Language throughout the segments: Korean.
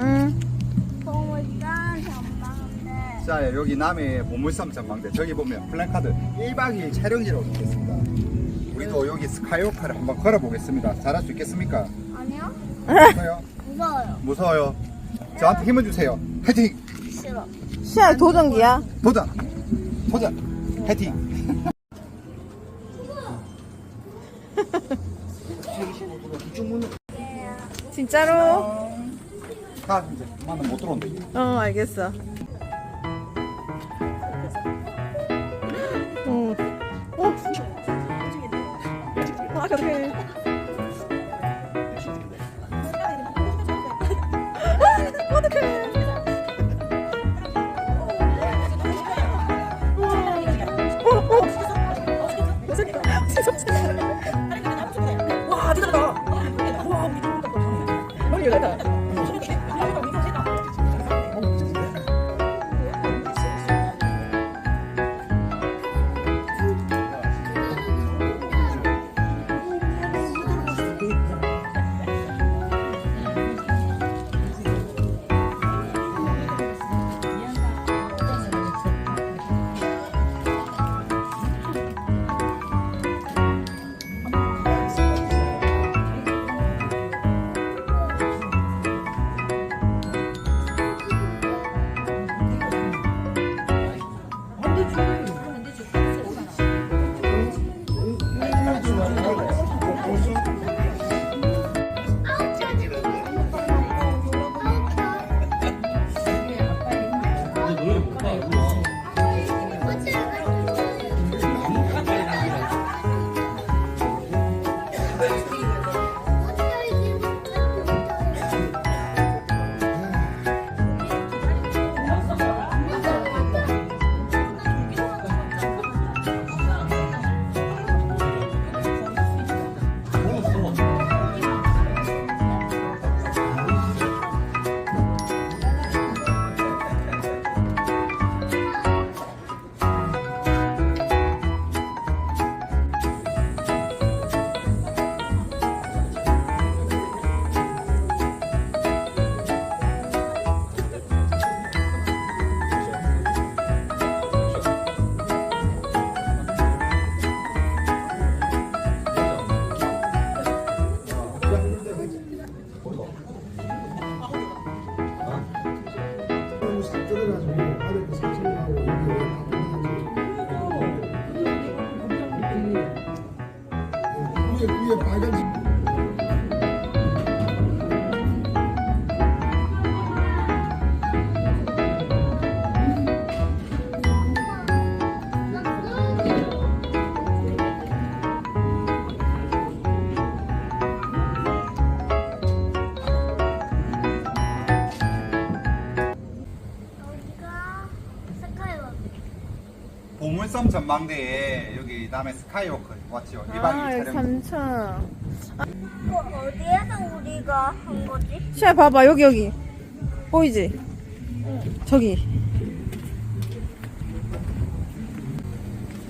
응. 보물산 전망대. 자 여기 남해 보물섬 전망대 저기 보면 플랜카드 1박 2일 촬영지라고 적혀 있습니다 우리도 여기 스카이워크를 한번 걸어보겠습니다 잘할 수 있겠습니까? 아니요? 무서워요? 무서워요. 무서워요 저한테 힘을 주세요 화이팅! 싫어. 시야 도전기야. 도전! 도전! 화이팅! 진짜로? 가 이제 나는 못 들어온다 이제 어, 알겠어. 어. 어. 아. 아, 어떡해. 어, 어. 와, 대단하다. 와, 머리 열렸다. 위에 보물섬 전망대에 여기 남해 스카이워크 왔죠 1박 2일 아, 여기 촬영 삼천. 어, 어디에서 우리가 한 거지? 시야 봐봐, 여기, 여기. 보이지? 저기.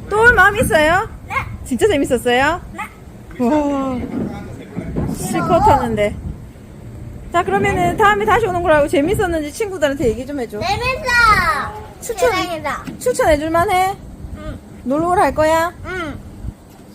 또 올 마음 있어요? 네. 진짜 재밌었어요? 네. 와. 실컷 탔는데. 자, 그러면은 다음에 다시 오는 거라고 재밌었는지 친구들한테 얘기 좀 해줘. 재밌어. 추천. 대박이다. 추천해줄만 해? 응. 놀러오라 할 거야? 응.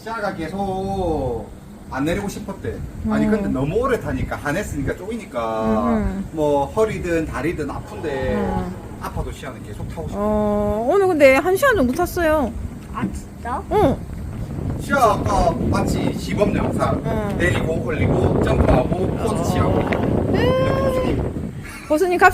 시아가 계속 안 내리고 싶었대. 아니 근데 너무 오래 타니까 한했으니까 쪼이니까 음. 뭐 허리든 다리든 아픈데 음. 아파도 시아는 계속 타고 싶어. 어, 오늘 근데 한 시간 정도 탔어요. 아 진짜? 응. 시아 아까 마치 시범 영상 음. 내리고 올리고 점프하고 포즈 취하고. 보수님 갑